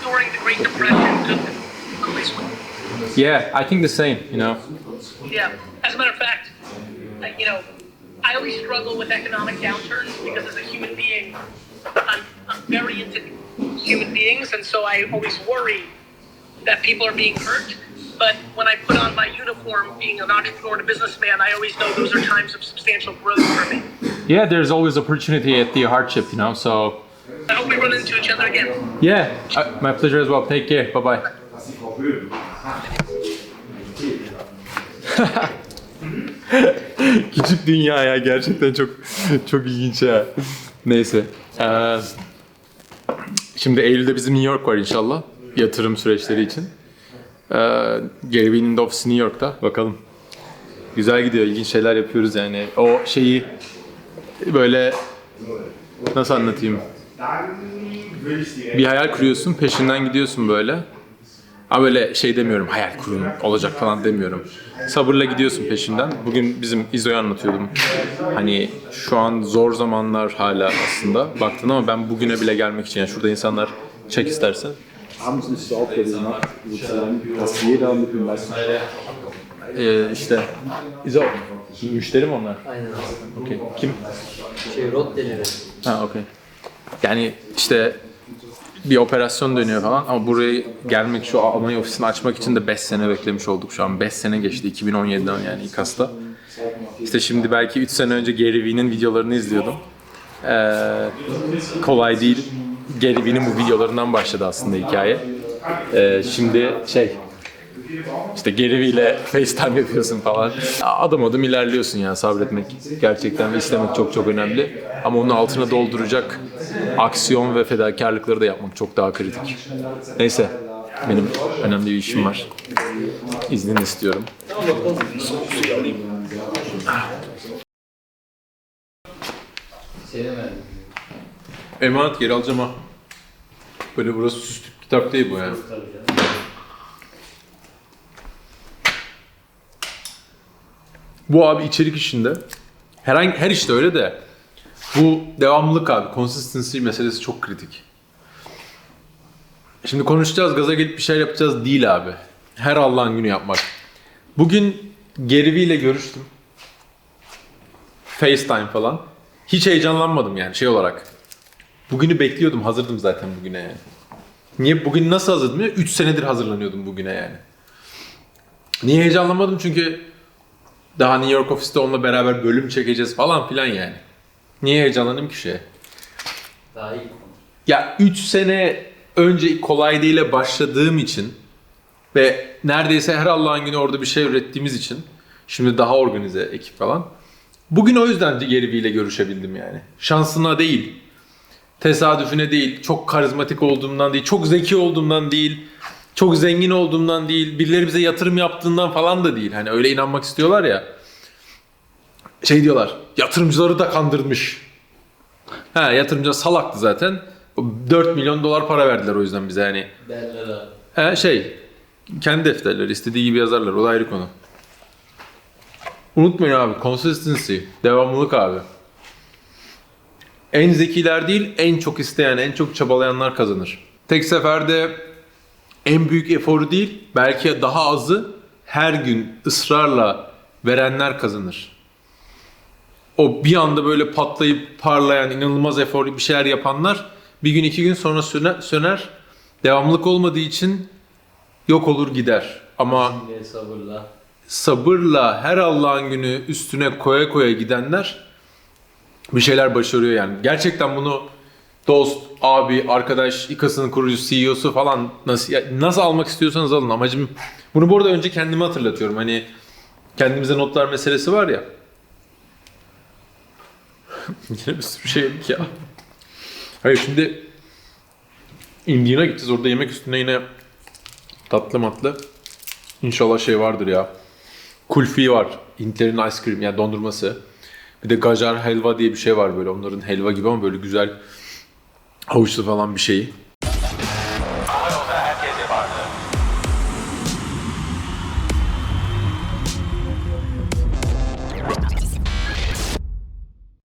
during the Great Depression. Yeah, I think the same, you know. Yeah. As a matter of fact, I, you know, I always struggle with economic downturns because as a human being, I'm, I'm very into human beings, and so I always worry that people are being hurt. But when I put on my uniform, being an entrepreneur and a businessman, I always know those are times of substantial growth for me. Yeah, there's always opportunity at the hardship, you know. So I hope we run into each other again. yeah, I- my pleasure as well. Take care. Bye bye. Küçük dünya ya gerçekten çok çok ilginç ya. Neyse. Ee, şimdi Eylül'de bizim New York var inşallah. Yatırım süreçleri için. Ee, Gary Vee'nin de ofisi New York'ta. Bakalım. Güzel gidiyor. ilginç şeyler yapıyoruz yani. O şeyi böyle nasıl anlatayım? Bir hayal kuruyorsun, peşinden gidiyorsun böyle. Ama böyle şey demiyorum, hayal kurun olacak falan demiyorum. Sabırla gidiyorsun peşinden. Bugün bizim İzo'yu anlatıyordum. Hani şu an zor zamanlar hala aslında baktın ama ben bugüne bile gelmek için, yani şurada insanlar çek istersen. Abends ist es auch gewesen, ne? sozusagen, dass jeder mit dem Leistung Ee, işte İzo, müşteri mi onlar? Aynen abi. Okey. Kim? Şey Rotteleri. Ha okey. Yani işte bir operasyon dönüyor falan ama buraya gelmek şu Almanya ofisini açmak için de 5 sene beklemiş olduk şu an. 5 sene geçti 2017'den yani İKAS'ta. İşte şimdi belki 3 sene önce Gary Vee'nin videolarını izliyordum. Ee, kolay değil. Gary Vee'nin bu videolarından başladı aslında hikaye. Ee, şimdi şey işte Gary ile FaceTime yapıyorsun falan. Adım adım ilerliyorsun ya sabretmek gerçekten ve istemek çok çok önemli. Ama onun altına dolduracak aksiyon ve fedakarlıkları da yapmak çok daha kritik. Neyse benim önemli bir işim var. İznini istiyorum. Emanet geri alacağım ha. Böyle burası süslü kitap değil bu yani. Bu abi içerik işinde herhangi her işte öyle de bu devamlılık abi consistency meselesi çok kritik. Şimdi konuşacağız, gaza gelip bir şey yapacağız değil abi. Her Allah'ın günü yapmak. Bugün Vee ile görüştüm. FaceTime falan. Hiç heyecanlanmadım yani şey olarak. Bugünü bekliyordum, hazırdım zaten bugüne yani. Niye bugün nasıl hazırdım ya? 3 senedir hazırlanıyordum bugüne yani. Niye heyecanlanmadım? Çünkü daha New York ofiste onunla beraber bölüm çekeceğiz falan filan yani. Niye heyecanlanayım ki şeye? Daha iyi. Ya 3 sene önce kolay değil'e başladığım için ve neredeyse her Allah'ın günü orada bir şey ürettiğimiz için şimdi daha organize ekip falan. Bugün o yüzden Gary ile görüşebildim yani. Şansına değil, tesadüfüne değil, çok karizmatik olduğumdan değil, çok zeki olduğumdan değil, çok zengin olduğumdan değil, birileri bize yatırım yaptığından falan da değil. Hani öyle inanmak istiyorlar ya. Şey diyorlar, yatırımcıları da kandırmış. Ha yatırımcı salaktı zaten. 4 milyon dolar para verdiler o yüzden bize yani. Derler abi. Ha şey, kendi defterleri istediği gibi yazarlar. O da ayrı konu. Unutmayın abi, consistency, devamlılık abi. En zekiler değil, en çok isteyen, en çok çabalayanlar kazanır. Tek seferde en büyük eforu değil, belki daha azı her gün ısrarla verenler kazanır. O bir anda böyle patlayıp parlayan, inanılmaz eforlu bir şeyler yapanlar bir gün iki gün sonra söner, söner. Devamlılık olmadığı için yok olur gider. Ama sabırla. sabırla her Allah'ın günü üstüne koya koya gidenler bir şeyler başarıyor yani. Gerçekten bunu dost, abi, arkadaş, İKAS'ın kurucusu, CEO'su falan nasıl nasıl almak istiyorsanız alın. Amacım bunu bu arada önce kendime hatırlatıyorum. Hani kendimize notlar meselesi var ya. Yine bir sürü şey yedik ya. Hayır şimdi Indian'a gideceğiz. Orada yemek üstüne yine tatlı matlı. İnşallah şey vardır ya. Kulfi var. Hintlerin ice cream yani dondurması. Bir de gajar helva diye bir şey var böyle. Onların helva gibi ama böyle güzel havuçlu falan bir şeyi.